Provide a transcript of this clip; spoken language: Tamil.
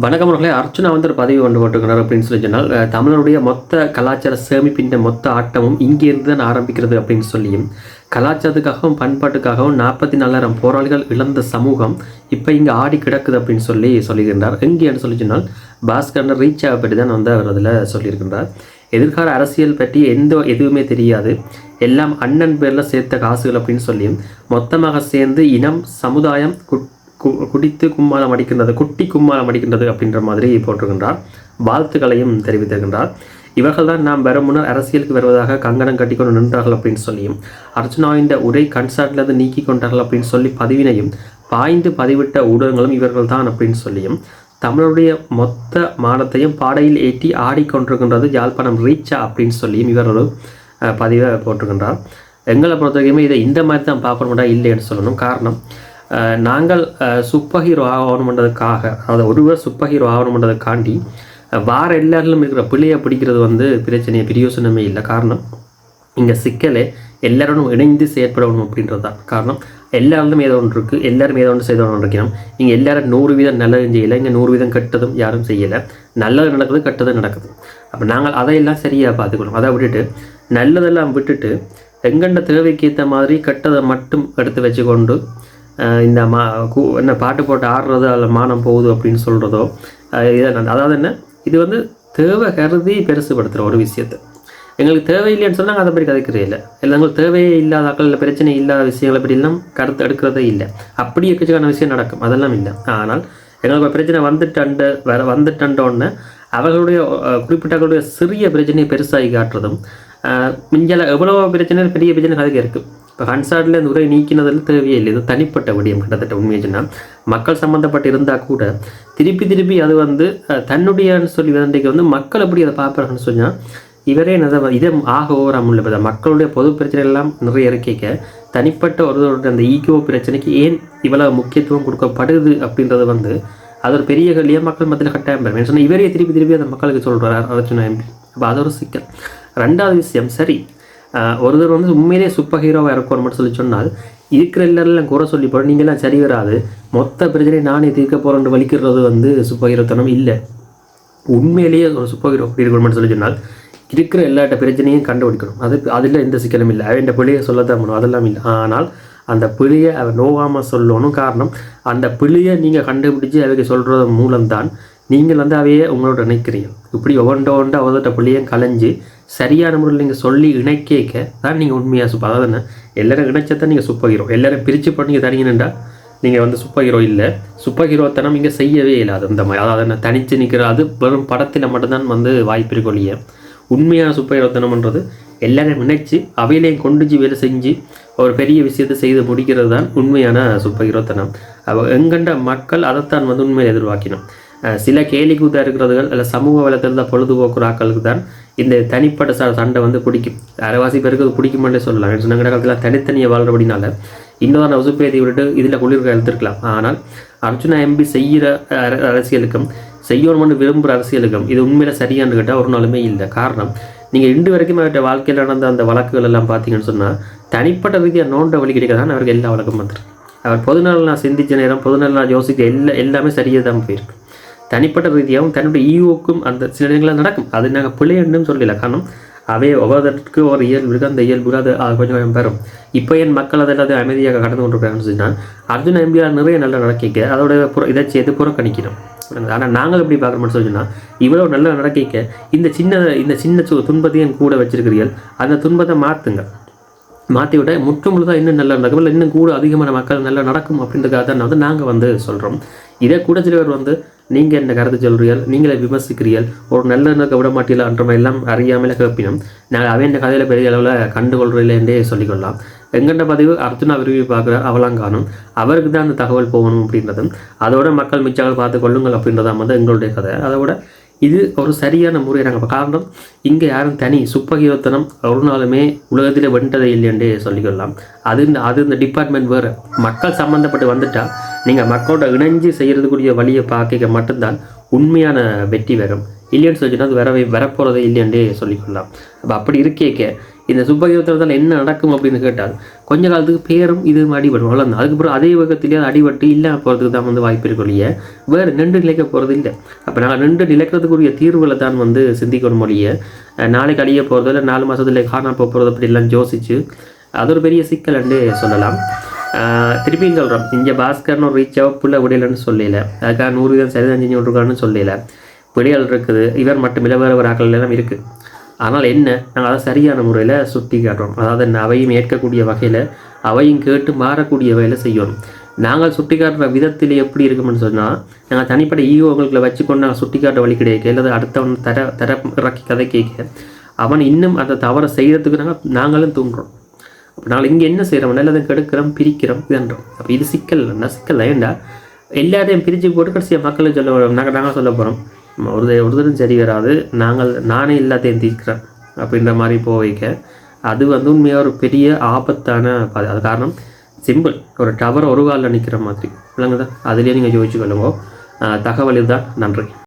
வணக்கம் அவர்களே அர்ச்சனா வந்து ஒரு பதவி கொண்டு போட்டுக்கிறார் அப்படின்னு சொல்லி சொன்னால் தமிழனுடைய தமிழருடைய மொத்த கலாச்சார சேமிப்பின் மொத்த ஆட்டமும் இங்கேருந்து தான் ஆரம்பிக்கிறது அப்படின்னு சொல்லியும் கலாச்சாரத்துக்காகவும் பண்பாட்டுக்காகவும் நாற்பத்தி நாலாயிரம் போராளிகள் இழந்த சமூகம் இப்போ இங்கே ஆடி கிடக்குது அப்படின்னு சொல்லி சொல்லியிருக்கின்றார் எங்கேன்னு சொல்லி சொன்னால் பாஸ்கரன் ரீச் ஆக பற்றி தான் வந்து அவர் அதில் சொல்லியிருக்கின்றார் எதிர்கால அரசியல் பற்றி எந்த எதுவுமே தெரியாது. எல்லாம் அண்ணன் பேரில் சேர்த்த காசுகள் அப்படின்னு சொல்லியும் மொத்தமாக சேர்ந்து இனம் சமுதாயம் குட் கு- குடித்து கும்மாளம் அடிக்கின்றது குட்டி கும்மாளம் அடிக்கின்றது அப்படின்ற மாதிரி போட்டிருக்கின்றார். வாழ்த்துக்களையும் தெரிவித்திருக்கின்றார். இவர்கள் தான் நாம் வரும் முன்னர் அரசியலுக்கு வருவதாக கங்கணம் கட்டிக்கொண்டு நின்றார்கள் அப்படின்னு சொல்லியும் அர்ச்சனாவின் உரை கன்சர்ட்லேருந்து நீக்கி கொண்டார்கள் அப்படின்னு சொல்லி பதிவினையும் பாய்ந்து பதிவிட்ட ஊடகங்களும் இவர்கள் தான் அப்படின்னு சொல்லியும் தமிழருடைய மொத்த மானத்தையும் பாடையில் ஏற்றி ஆடிக்கொண்டிருக்கின்றது யாழ்ப்பாணம் ரீச்சா அப்படின்னு சொல்லியும் இவர் ஒரு பதிவை போட்டிருக்கின்றார். எங்களை பொறுத்த வரைக்குமே இதை இந்த மாதிரி தான் பார்க்கணும்டா இல்லைன்னு சொல்லணும். காரணம் நாங்கள் சூப்பர் ஹீரோ ஆகணுன்றதுக்காக அதாவது ஒருவர் சூப்பர் ஹீரோ ஆகணுன்றதுக்காண்டி வார எல்லாரிலும் இருக்கிற பிள்ளையை பிடிக்கிறது வந்து பிரச்சனையை பிரயோசனமே இல்லை. காரணம் இங்கே சிக்கலே எல்லாரும் இணைந்து செயற்படணும் அப்படின்றது தான். காரணம் எல்லாருக்கும் ஏதோ ஒன்று இருக்குது எல்லாரும் ஏதோ ஒன்று செய்த ஒன்று இருக்கணும் இங்கே எல்லாரும் நூறு வீதம் நல்லதும் செய்யலை இங்கே நூறு வீதம் கெட்டதும் யாரும் செய்யலை. நல்லது நடக்குது கெட்டது நடக்குது. அப்போ நாங்கள் அதையெல்லாம் சரியாக பார்த்துக்கணும். அதை விட்டுட்டு நல்லதெல்லாம் விட்டுட்டு எங்கெண்ட தேவைக்கு ஏற்ற மாதிரி கெட்டதை மட்டும் எடுத்து வச்சுக்கொண்டு இந்த மா கூ என்ன பாட்டு போட்டு ஆடுறது அதில் மானம் போகுது அப்படின்னு சொல்கிறதோ இதெல்லாம் அதாவது என்ன? இது வந்து தேவை கருதி பெருசுபடுத்துகிற ஒரு விஷயத்தை. எங்களுக்கு தேவையில்லைன்னு சொன்னாங்க அதை பற்றி கதைக்கிறே இல்லை. இல்லை எங்களுக்கு தேவையே இல்லாத ஆக்கள் இல்லை பிரச்சனை இல்லாத விஷயங்களை பற்றியெல்லாம் கருத்து எடுக்கிறதே இல்லை. அப்படி எக்கச்சக்கான விஷயம் நடக்கும். அதெல்லாம் இல்லை. ஆனால் எங்களுக்கு பிரச்சனை வந்துட்டண்டு வர வந்துட்டண்டோன்னு அவர்களுடைய குறிப்பிட்டவர்களுடைய சிறிய பிரச்சனையை பெருசாகி காட்டுறதும் அஹ், மிஞ்சல எவ்வளோ பிரச்சனை பெரிய பிரச்சனை கதைக்கு இருக்குது இப்போ ஹன்சார்டில் இந்த உரை நீக்கினதில் தேவையே இல்லை இது தனிப்பட்ட விடயம். கிட்டத்தட்ட உண்மையை சொன்னால் மக்கள் சம்மந்தப்பட்டு இருந்தால் கூட திருப்பி திருப்பி அது வந்து தன்னுடையன்னு சொல்லி வந்தன்றைக்கு வந்து மக்கள் எப்படி அதை பார்ப்பாங்கன்னு சொன்னால் இவரே என்ன இதை ஆக ஓவராமல் இல்லை மக்களுடைய பொது பிரச்சனை எல்லாம் நிறைய இறக்கிக்க தனிப்பட்ட ஒருவருடைய அந்த ஈகோ பிரச்சனைக்கு ஏன் இவ்வளவு முக்கியத்துவம் கொடுக்கப்படுது அப்படின்றது வந்து அது ஒரு பெரிய கல்வியாக மக்கள் மத்தியில் கட்டாயம் பெறும் சொன்னால் இவரே திருப்பி திருப்பி அந்த மக்களுக்கு சொல்கிறார் அரசு எம்பி. அப்போ அது ஒரு சிக்கல். ரெண்டாவது விஷயம் சரி ஒருத்தர் வந்து உண்மையிலே சூப்பர் ஹீரோவாக இருக்கணும் மட்டும் சொல்லி சொன்னால் இருக்கிற எல்லாரும் குறை சொல்லி போட நீங்களாம் சரி வராது. மொத்த பிரச்சனையை நானே தீர்க்க போகிறேன்னு வலிக்கிறது வந்து சூப்பர் ஹீரோத்தனம் இல்லை. உண்மையிலேயே ஒரு சூப்பர் ஹீரோ இருக்கணும்னு சொல்லி சொன்னால் இருக்கிற எல்லாட்ட பிரச்சனையும் கண்டுபிடிக்கணும். அது அதில் எந்த சிக்கலும் இல்லை. அவன் பிள்ளையை சொல்லத்தான் முடியும் அதெல்லாம் இல்லை. ஆனால் அந்த பிள்ளையை அவன் நோவாமல் சொல்லணும். காரணம் அந்த பிள்ளையை நீங்கள் கண்டுபிடிச்சு அவைக்கு சொல்கிறது மூலம்தான் நீங்கள் வந்து அவையே உங்களோட இணைக்கிறீங்க இப்படி ஒவ்வொன்ற ஒன்று அவதட்ட பிள்ளையும் கலைஞ்சு சரியான முறையில் நீங்கள் சொல்லி இணைக்கேக்க தான் நீங்கள் உண்மையாக சூப்பர் அதாவது என்ன? எல்லாரும் இணைச்சதான் நீங்கள் சூப்பர் ஹீரோ எல்லாரும் பிரித்து பண்ணி தரீங்கன்னுண்டா நீங்கள் வந்து சூப்பர் ஹீரோ இல்லை. சூப்பர் ஹீரோத்தனம் இங்கே செய்யவே இல்லாது. அந்த மாதிரி அதாவது என்ன? தனித்து நிற்கிற அது வெறும் படத்தில் மட்டும்தான் வந்து வாய்ப்பு இருக்கொழிய உண்மையான சூப்பர் ஹீரோத்தனம்ன்றது எல்லாரையும் நினைச்சு அவையிலையும் கொண்டுச்சு வேலை செஞ்சு ஒரு பெரிய விஷயத்தை செய்து முடிக்கிறது தான் உண்மையான சூப்பர் ஹீரோத்தனம் அவ எங்கண்ட மக்கள் அதைத்தான் வந்து உண்மையை எதிர்பார்க்கணும். சில கேலிக்குதா இருக்கிறதுகள் இல்லை சமூக வளத்தில் பொழுதுபோக்குறாக்களுக்கு தான் இந்த தனிப்பட்ட ச சண்டை வந்து பிடிக்கும் அரைவாசி பேருக்கு அது பிடிக்குமாட்டே சொல்லலாம். சின்ன காலத்தில் தனித்தனியாக வாழ்றபடினால இன்னொரு உசுப்பேதி விட்டுட்டு இதில் குளிர்க எழுத்திருக்கலாம் ஆனால் அர்ஜுனா எம்பி செய்கிற அர- அரசியலுக்கும் செய்யணும்னு விரும்புகிற அரசியலுக்கும் இது உண்மையில சரியான்னு கேட்டால் ஒரு நாளுமே இல்லை. காரணம் நீங்கள் இன்று வரைக்கும் அவர்கிட்ட வாழ்க்கையில் நடந்த அந்த வழக்குகள் எல்லாம் பார்த்தீங்கன்னு சொன்னால் தனிப்பட்ட ரீதியாக நோண்ட வழி கிடைக்காதான் அவருக்கு எல்லா வழக்கம் வந்துருக்கு. அவர் பொதுநாள் நான் சிந்திச்ச நேரம் பொதுநாள் நான் யோசிக்க எல்லா எல்லாமே சரியாக தான் போயிருக்கு. தனிப்பட்ட ரீதியாகவும் தன்னுடைய ஈவோக்கும் அந்த சில நேரங்களில் நடக்கும். அது நாங்கள் பிள்ளைன்னு சொல்லல. காரணம் அவை ஒவ்வொருத்தருக்கு ஒரு இயல்பு இருக்குது அந்த இயல்பு அது கொஞ்சம் கொஞ்சம் பெறும் இப்போ என் மக்கள் அதை எல்லாத்தையும் அமைதியாக கடந்து கொண்டிருக்காங்கன்னு சொன்னால் அர்ஜுன் எம்பியார் நிறைய நல்ல நடக்கிக்க அதோட புற இதை சேர்த்து புறக்கணிக்கணும் ஆனால் நாங்கள் எப்படி பார்க்குறோம்னு சொல்லிச்சுன்னா இவ்வளோ நல்லா நடக்கிக்க இந்த சின்ன இந்த சின்ன துன்பத்தையும் கூட வச்சிருக்கிறீர்கள். அந்த துன்பத்தை மாற்றுங்க மாற்றி விட முற்று முழுதாக இன்னும் நல்லா நடக்கும். இல்லை இன்னும் கூட அதிகமான மக்கள் நல்லா நடக்கும் அப்படின்றதுக்காக தான் வந்து நாங்கள் வந்து சொல்கிறோம் இதை கூட சில பேர் வந்து நீங்கள் என்ன கருத்து சொல்கிறீர்கள் நீங்களே விமர்சிக்கிறீர்கள். ஒரு நல்ல நடக்க விட மாட்டீங்களான்ற மாதிரி எல்லாம் அறியாமலே கேட்பினோம். நாங்கள் அவன் இந்த கதையில் பெரிய அளவில் கண்டுகொள்றதில்லைன்றே சொல்லிக்கொள்ளலாம். எங்கண்ட பதிவு? அர்ஜுனா விரும்பி பார்க்குற அவலாம் காணும் அவருக்கு தான் அந்த தகவல் போகணும் அப்படின்றதும் அதோட மக்கள் மிச்சங்கள் பார்த்து கொள்ளுங்கள் அப்படின்றதான் வந்து எங்களுடைய கதை. அதோட இது ஒரு சரியான முறை நாங்கள் காரணம் இங்கே யாரும் தனி சூப்பர் ஒரு நாளுமே உலகத்திலே வென்றதை இல்லை இல்லைன்றே சொல்லிக்கொள்ளலாம். அது இந்த அது இந்த டிபார்ட்மெண்ட் வேறு. மக்கள் சம்மந்தப்பட்டு வந்துட்டால் நீங்கள் மக்களோட இணைஞ்சு செய்கிறதுக்குரிய வழியை பார்க்க மட்டும்தான் உண்மையான வெற்றி வரும். இல்லைன்னு சொல்லிச்சுன்னா அது வரவே வரப்போகிறதே இல்லைன்றே சொல்லிக்கொள்ளலாம். அப்போ அப்படி இருக்கேக்க இந்த சுப்பகிரத்தில் என்ன நடக்கும் அப்படின்னு கேட்டால் கொஞ்ச காலத்துக்கு பேரும் இது அடிபடும் அவ்வளோதான் அதுக்கப்புறம் அதே வேகத்திலேயே அடிபட்டு இல்லாமல் போகிறதுக்கு தான் வந்து வாய்ப்பு இருக்கொழிய வேறு நின்று நிலைக்க போகிறது இல்லை. அப்போ நாங்கள் நின்று நிலைக்கிறதுக்குரிய தீர்வுகளை தான் வந்து சிந்திக்கணும் மொழிய நாளைக்கு அழிய போகிறதோ இல்லை நாலு மாதத்துல காணாமல் போகிறது அப்படிலாம் யோசிச்சு அது ஒரு பெரிய சிக்கல் என்று சொல்லலாம். திருப்பி திருப்பியும் சொல்கிறோம் இங்கே பாஸ்கர்னு ஒரு ரீச் புள்ள விடையிலன்னு சொல்லல. அதுக்காக நூறு வீதம் சரிதான் செஞ்சு விட்ருக்கான்னு சொல்லல. விடியல் இருக்குது. இவர் மட்டும் வேறு வேறு ஆக்கள் எல்லாம் இருக்குது ஆனால் என்ன? நாங்கள் அதை சரியான முறையில் சுட்டி காட்டுறோம். அதாவது என்ன? அவையும் ஏற்கக்கூடிய வகையில் அவையும் கேட்டு மாறக்கூடிய வகையில் செய்யணும். நாங்கள் சுட்டி காட்டுற விதத்தில் எப்படி இருக்கும்னு சொன்னால் நாங்கள் தனிப்பட்ட ஈகோங்களுக்குள்ள வச்சுக்கொண்டு நாங்கள் சுட்டி காட்ட வழி கிடைக்க அல்லது அடுத்தவன் தர தர இறக்கி கதை கேட்க. அவன் இன்னும் அந்த தவறை செய்கிறதுக்கு நாங்கள் நாங்களும் தூண்டுறோம். அப்போ நாங்கள் இங்கே என்ன செய்கிறோம் நல்லதை கெடுக்கிறோம் பிரிக்கிறோம் இதுன்றோம் அப்போ இது சிக்கல் இல்லைன்னா சிக்கல் ஏண்டா? எல்லாத்தையும் பிரித்து போட்டு கடைசியாக மக்களை சொல்ல நாங்கள் நாங்கள் சொல்ல போகிறோம் ஒரு ஒருத்தரும் சரி வராது. நாங்கள் நானே எல்லாத்தையும் தீர்க்கிறேன். அப்படின்ற மாதிரி போக வைக்க. அது வந்து உண்மையாக ஒரு பெரிய ஆபத்தான பாதை. அது காரணம் சிம்பிள். ஒரு டவர் ஒரு காலில் நிற்கிற மாதிரி. விளங்குதா? அதுலேயே நீங்கள் யோசிச்சு கொள்ளுங்க. தகவல் இதுதான். நன்றி.